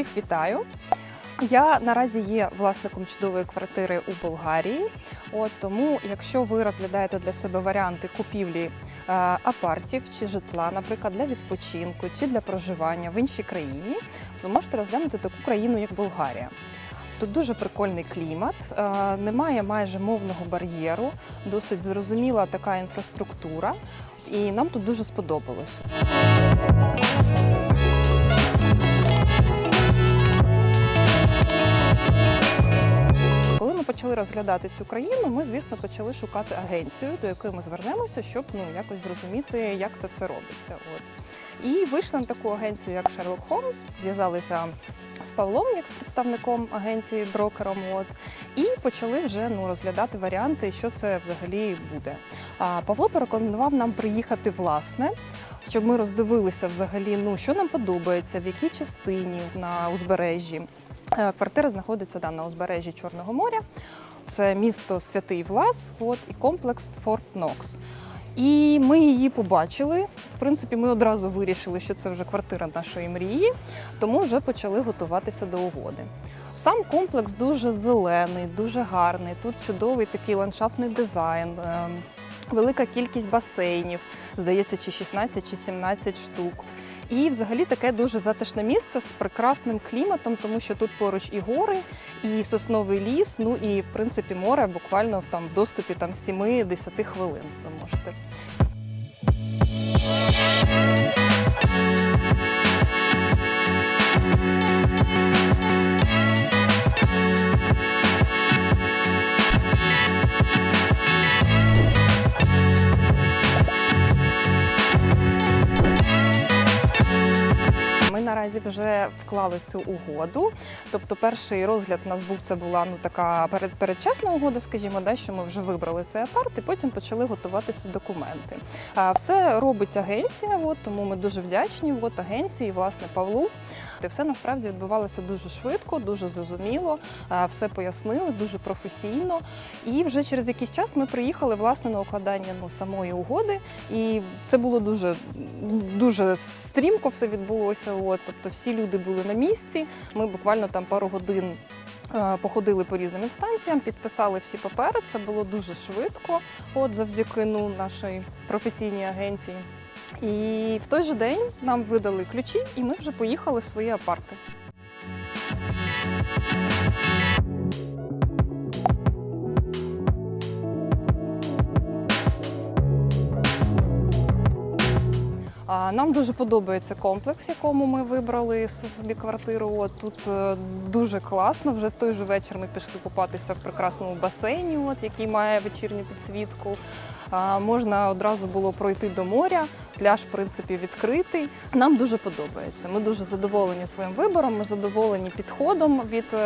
Всіх вітаю. Я наразі є власником чудової квартири у Болгарії. От тому, якщо ви розглядаєте для себе варіанти купівлі е, апартів чи житла, наприклад, для відпочинку чи для проживання в іншій країні, ви можете розглянути таку країну, як Болгарія. Тут дуже прикольний клімат, е, немає майже мовного бар'єру, досить зрозуміла така інфраструктура, і нам тут дуже сподобалось. Почали розглядати цю країну, ми, звісно, почали шукати агенцію, до якої ми звернемося, щоб ну якось зрозуміти, як це все робиться. От і вийшли на таку агенцію, як Sherlock Holmes, зв'язалися з Павлом, як з представником агенції, брокером. От і почали вже ну розглядати варіанти, що це взагалі буде. А Павло порекомендував нам приїхати власне. Щоб ми роздивилися взагалі, ну що нам подобається, в якій частині на узбережжі. Е, Квартира знаходиться да, на узбережжі Чорного моря. Це місто Святий Влас, от і комплекс Форт Нокс. І ми її побачили. В принципі, ми одразу вирішили, що це вже квартира нашої мрії, тому вже почали готуватися до угоди. Сам комплекс дуже зелений, дуже гарний. Тут чудовий такий ландшафтний дизайн, е, велика кількість басейнів, здається, чи 16, чи 17 штук. І взагалі таке дуже затишне місце з прекрасним кліматом, тому що тут поруч і гори, і сосновий ліс, ну і в принципі море буквально там в доступі там 7-10 хвилин ви можете. Наразі вже вклали цю угоду. Тобто, перший розгляд у нас був це була ну така перед, передчасна угода, скажімо, да, що ми вже вибрали цей апарт, і потім почали готуватися документи. А все робить агенція, от, тому ми дуже вдячні от, агенції, власне, Павлу. І все насправді відбувалося дуже швидко, дуже зрозуміло, все пояснили, дуже професійно. І вже через якийсь час ми приїхали власне на укладання ну, самої угоди. І це було дуже, дуже стрімко все відбулося. От, тобто всі люди були на місці. Ми буквально там пару годин. е, Походили по різним інстанціям, підписали всі папери. Це було дуже швидко, от завдяки ну, нашій професійній агенції. І в той же день нам видали ключі, і ми вже поїхали в свої апарти. Нам дуже подобається комплекс, якому ми вибрали собі квартиру. От тут е, дуже класно. Вже в той же вечір ми пішли купатися в прекрасному басейні, от який має вечірню підсвітку. Можна одразу було пройти до моря. Пляж, в принципі, відкритий. Нам дуже подобається. Ми дуже задоволені своїм вибором. Ми задоволені підходом від.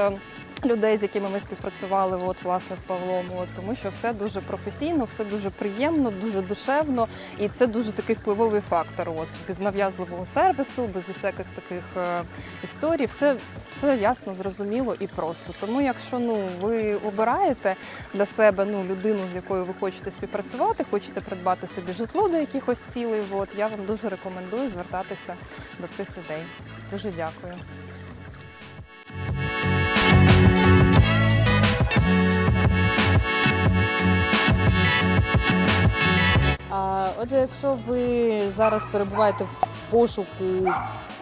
Людей, з якими ми співпрацювали, от власне з Павлом, от тому що все дуже професійно, все дуже приємно, дуже душевно, і це дуже такий впливовий фактор. От без нав'язливого сервісу, без усяких таких е, історій, все, все ясно, зрозуміло і просто. Тому, якщо ну ви обираєте для себе ну людину, з якою ви хочете співпрацювати, хочете придбати собі житло до якихось цілей, от я вам дуже рекомендую звертатися до цих людей. Дуже дякую. Отже, якщо ви зараз перебуваєте в пошуку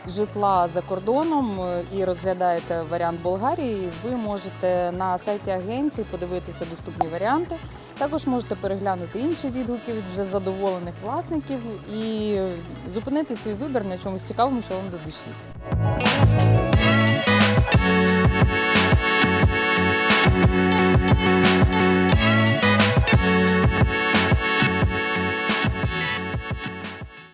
житла за кордоном е, і розглядаєте варіант Болгарії, ви можете на сайті агенції подивитися доступні варіанти. Також можете переглянути інші відгуки від вже задоволених власників і зупинити свій вибір на чомусь цікавому, що вам до душі.